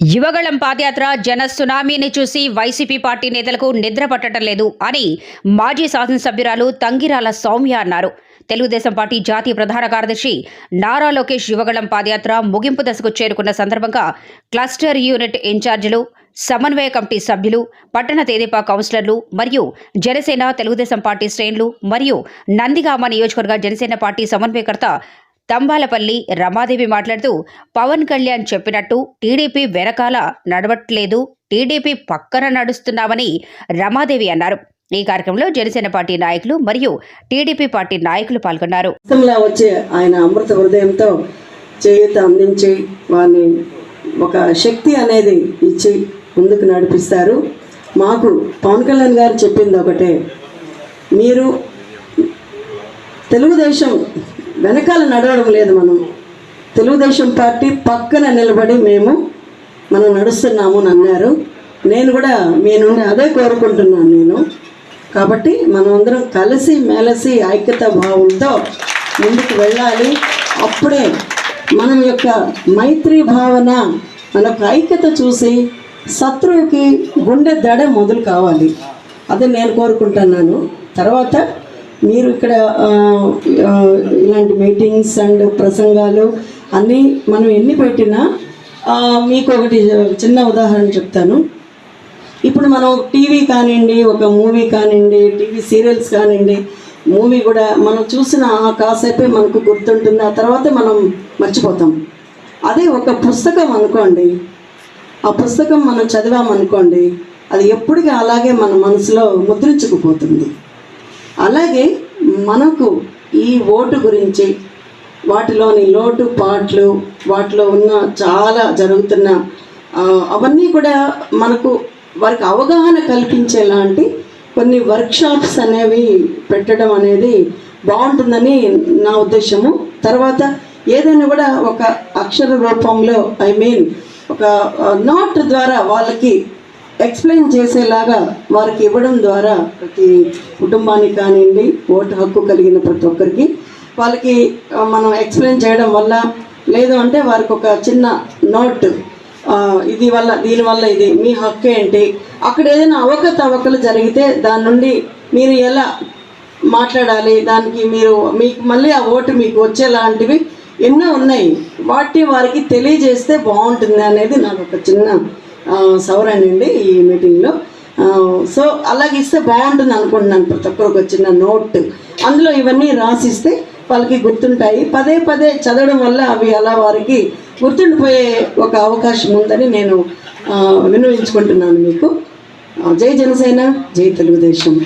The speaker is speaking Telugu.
యువగళం పాదయాత్ర జన సునామీని చూసి వైసీపీ పార్టీ నేతలకు నిద్ర పట్టడం లేదు అని మాజీ శాసనసభ్యురాలు తంగిరాల సౌమ్య అన్నారు. తెలుగుదేశం పార్టీ జాతీయ ప్రధాన కార్యదర్శి నారా లోకేష్ యువగళం పాదయాత్ర ముగింపు దశకు చేరుకున్న సందర్భంగా క్లస్టర్ యూనిట్ ఇన్ఛార్జీలు సమన్వయ కమిటీ సభ్యులు పట్టణ తేదీపా కౌన్సిలర్లు మరియు జనసేన తెలుగుదేశం పార్టీ శ్రేణులు మరియు నందిగామ నియోజకవర్గ జనసేన పార్టీ సమన్వయకర్త తంబాలపల్లి రమాదేవి మాట్లాడుతూ పవన్ కళ్యాణ్ చెప్పినట్టు టీడీపీ వెనకాల నడవట్లేదు టీడీపీ పక్కన నడుస్తున్నామని రమాదేవి అన్నారు. ఈ కార్యక్రమంలో జనసేన పార్టీ నాయకులు మరియు టీడీపీ పార్టీ నాయకులు పాల్గొన్నారు. వచ్చే ఆయన అమృత హృదయంతో చేయూత అందించి వారిని ఒక శక్తి అనేది ఇచ్చి ముందుకు నడిపిస్తారు. మాకు పవన్ కళ్యాణ్ గారు చెప్పింది ఒకటే. మీరు తెలుగుదేశం వెనకాల నడవడం లేదు మనం తెలుగుదేశం పార్టీ పక్కన నిలబడి మేము మనం నడుస్తున్నాము అని అన్నారు. నేను కూడా మీ నుండి అదే కోరుకుంటున్నాను నేను. కాబట్టి మనమందరం కలిసి మెలసి ఐక్యత భావంతో ముందుకు వెళ్ళాలి. అప్పుడే మనం యొక్క మైత్రి భావన మన యొక్క ఐక్యత చూసి శత్రువుకి గుండె దడ మొదలు కావాలి. అదే నేను కోరుకుంటున్నాను. తర్వాత మీరు ఇక్కడ ఇలాంటి మీటింగ్స్ అండ్ ప్రసంగాలు అన్నీ మనం ఎన్ని పెట్టినా మీకు ఒకటి చిన్న ఉదాహరణ చెప్తాను. ఇప్పుడు మనం టీవీ కానివ్వండి ఒక మూవీ కానివ్వండి టీవీ సీరియల్స్ కానివ్వండి మూవీ కూడా మనం చూసిన ఆ కాసేపే మనకు గుర్తుంటుంది ఆ తర్వాత మనం మర్చిపోతాం. అదే ఒక పుస్తకం అనుకోండి. ఆ పుస్తకం మనం చదివామనుకోండి అది ఎప్పటికీ అలాగే మన మనసులో ముద్రించుకుపోతుంది. అలాగే మనకు ఈ ఓటు గురించి వాటిలోని లోటు పాట్లు వాటిలో ఉన్న చాలా జరుగుతున్న అవన్నీ కూడా మనకు వారికి అవగాహన కల్పించేలాంటి కొన్ని వర్క్షాప్స్ అనేవి పెట్టడం అనేది బాగుంటుందని నా ఉద్దేశము. తర్వాత ఏదైనా కూడా ఒక అక్షర రూపంలో ఐ మీన్ ఒక నోట్ ద్వారా వాళ్ళకి ఎక్స్ప్లెయిన్ చేసేలాగా వారికి ఇవ్వడం ద్వారా ప్రతి కుటుంబానికి కానివ్వండి ఓటు హక్కు కలిగిన ప్రతి ఒక్కరికి వాళ్ళకి మనం ఎక్స్ప్లెయిన్ చేయడం వల్ల లేదు అంటే వారికి ఒక చిన్న నోట్ ఇది వల్ల దీనివల్ల ఇది మీ హక్కు ఏంటి? అక్కడ ఏదైనా అవకతవకలు జరిగితే దాని నుండి మీరు ఎలా మాట్లాడాలి? దానికి మీరు మీకు మళ్ళీ ఆ ఓటు మీకు వచ్చేలాంటివి ఎన్నో ఉన్నాయి. వాటి వారికి తెలియజేస్తే బాగుంటుంది అనేది నాకు ఒక చిన్న ఆ, ఈ మీటింగ్లో. సో అలాగే ఇస్తే బాగుంటుంది అనుకుంటున్నాను ప్రతి ఒక్కరికి వచ్చిన నోట్. అందులో ఇవన్నీ రాసిస్తే వాళ్ళకి గుర్తుంటాయి. పదే పదే చదవడం వల్ల అవి అలా వారికి గుర్తుండిపోయే ఒక అవకాశం ఉందని నేను వినియోగించుకుంటున్నాను విన్నవించుకుంటున్నాను మీకు జై జనసేన జై తెలుగుదేశం.